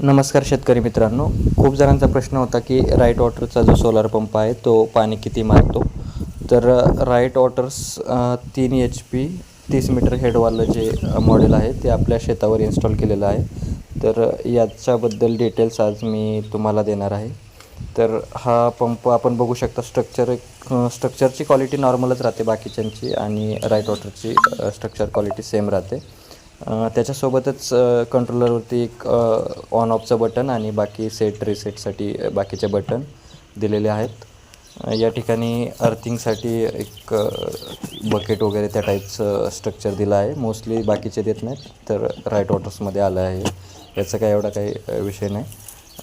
नमस्कार शेतकरी मित्रांनो. खूप जणांचा प्रश्न होता की राईट वॉटरचा जो सोलार पंप आहे तो पाणी किती मारतो? तर uh, राईट वॉटर्स uh, तीन एच पी तीस मीटर हेडवालं जे uh, मॉडेल आहे ते आपल्या शेतावर इन्स्टॉल केलेलं आहे. तर याच्याबद्दल डिटेल्स आज मी तुम्हाला देणार आहे. तर हा पंप आपण बघू शकता स्ट्रक्चर स्ट्रक्चरची क्वालिटी नॉर्मलच राहते बाकीच्यांची आणि राईट वॉटरची स्ट्रक्चर क्वालिटी सेम राहते. त्याच्यासोबतच कंट्रोलरवरती एक ऑन ऑफचं बटन आणि बाकी सेट रिसेटसाठी बाकीचे बटन दिलेले आहेत. या ठिकाणी अर्थिंगसाठी एक बकेट वगैरे त्या टाईपचं स्ट्रक्चर दिलं आहे. मोस्टली बाकीचे देत नाहीत तर राईट वॉटर्समध्ये आलं आहे. याचा काय एवढा काही विषय नाही.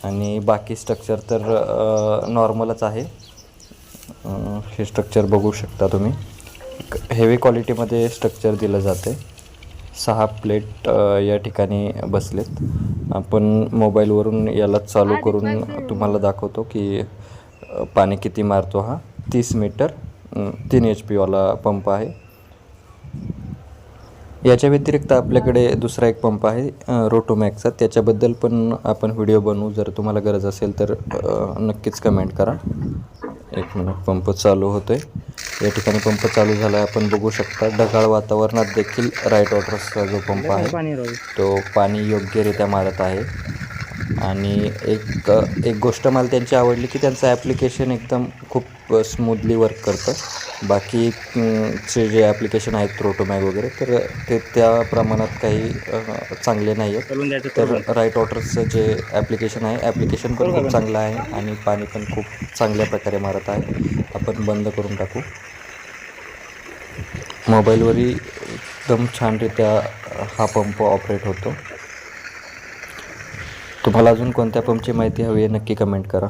आणि बाकी स्ट्रक्चर तर नॉर्मलच आहे. हे स्ट्रक्चर बघू शकता तुम्ही. हेवी क्वालिटीमध्ये स्ट्रक्चर दिलं जाते. सहा प्लेट या ठिकाणी बसलेत. आपण मोबाईलवरून याला चालू करून तुम्हाला दाखवतो की पाणी किती मारतो हा. तीस मीटर तीन एच पीवाला पंप आहे. याच्या व्यतिरिक्त आपल्याकडे दुसरा एक पंप आहे रोटोमॅक्सचा त्याच्याबद्दल पण आपण व्हिडिओ बनवू. जर तुम्हाला गरज असेल तर नक्कीच कमेंट करा. एक मिनिट पंप चालू होतो आहे या ठिकाणी पंप चालू झाला आहे आपण बघू शकता ढगाळ वातावरणात देखील राईट वॉटर्सचा जो पंप आहे तो पाणी योग्यरित्या मारत आहे. आणि एक एक गोष्ट मला त्यांची आवडली की त्यांचं ॲप्लिकेशन एकदम खूप स्मूथली वर्क करतं. बाकी अं, चे जे ॲप्लिकेशन आहेत रोटोमॅग वगैरे तर ते त्या प्रमाणात काही चांगले नाही आहेत तर राईट वॉटर्सचं जे ॲप्लिकेशन आहे ॲप्लिकेशन पण खूप चांगलं आहे आणि पाणी पण खूप चांगल्या प्रकारे मारत आहे. आपण बंद करून टाकू. मोबाईलवरही एकदम छानरित्या हा पंप ऑपरेट होतो. तुम्हाला अजून कोणत्या पंपची माहिती हवी आहे नक्की कमेंट करा.